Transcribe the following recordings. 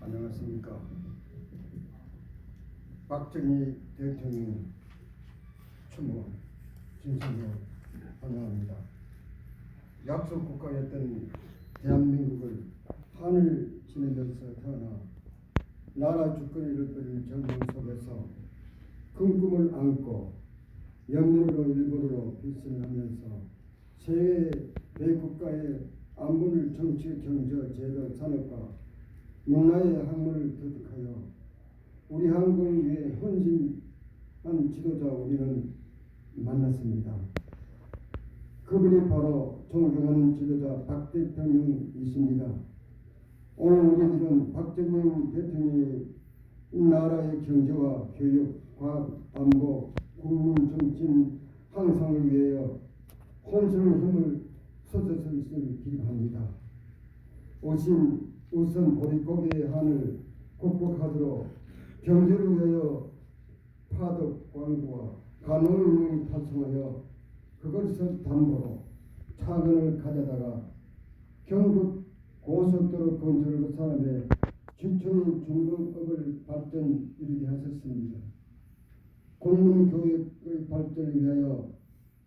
안녕하십니까. 박정희 대통령 추모 진심으로 환영합니다. 약속 국가였던 대한민국을 한을 지내면서 태어나 나라 주권을 잃어버린 정부 속에서 큰 꿈을 안고 영문으로 일본어로 빛을 하면서 세계 대국가의 정치, 경제, 제도, 산업과 문화의 학문을 득득하여 우리 한국을 위해 헌신한 지도자 우리는 만났습니다. 그분이 바로 존경하는 지도자 박 대통령이십니다. 오늘 우리들은 박정희 대통령이 나라의 경제와 교육, 과학, 안보, 국민 정신 향상을 위하여 혼신의 힘을 쏟아서 기도합니다. 오신 우선 보릿고개의 한을 극복하도록 경제를 위하여 파독 광고와 간호를 달성하여 그것을 담보로 차근을 가져다가 경북 고속도로 건설 산업의 기초의 중공업을 발전 이르게 하셨습니다. 국민교육의 발전을 위하여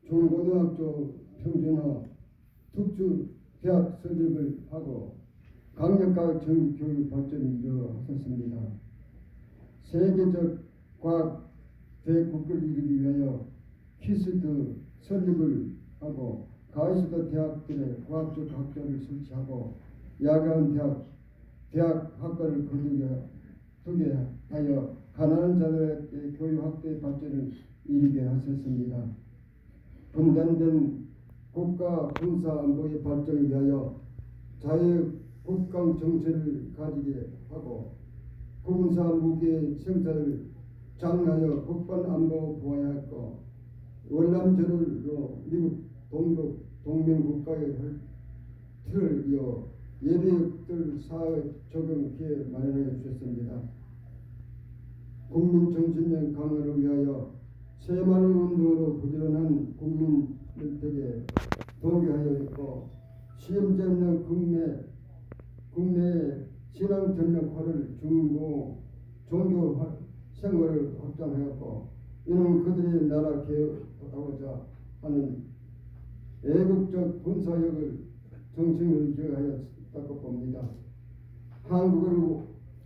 중고등학교 평준화 특수 대학 설립을 하고 강력과 정교육 발전을 이루었습니다. 세계적 과학 대국을 이루기 위하여 키스드 설립을 하고 가이스드 대학들의 과학적 학교를 설치하고 야간 대학 대학 학과를 거두게 두게 하여 가난한 자들의 교육 확대 발전을 이루게 하셨습니다. 분단된 국가 군사 안보의 발전을 위하여 자유 국강 정체를 가지게 하고 군사 무기 생산을 장려하여 국방 안보 보호해야 했고 월남전으로 미국 동독 동맹 국가의 틀을 이어 예비역들 사회 적용 기회 마련해 주셨습니다. 국민 정신력 강화를 위하여 새마을 운동으로 부지런한 국민들에게 동기하여 있고 시험전력 국내 국내 신앙 전력화를 중고 종교 화- 생활을 확장하였고 이는 그들이 나라 개혁하고자 하는 애국적 군사력을 정신을 기하였다고 봅니다. 한국을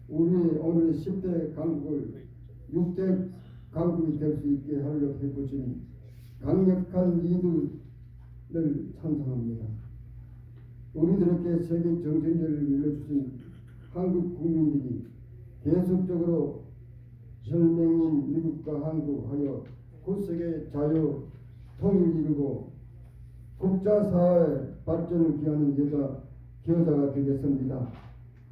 우리 오늘의 10대 강국을 6대 강국이 될 수 있게 하려 해보신 강력한 이들을 찬성합니다. 우리들에게 세계 정신력을 밀어주신 한국 국민들이 계속적으로 혈맹인 미국과 한국하여 구세계 자유 통일 이루고 국자사회 발전을 기하는 여자 기여자가 되겠습니다.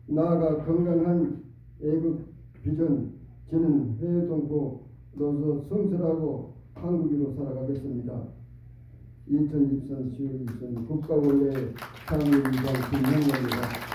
나아가 건강한 애국 비전 저는 해외 동포로서 성실하고 한국인으로 살아가겠습니다. 2023 10월 2일 국가원래 상임위원 김영입니다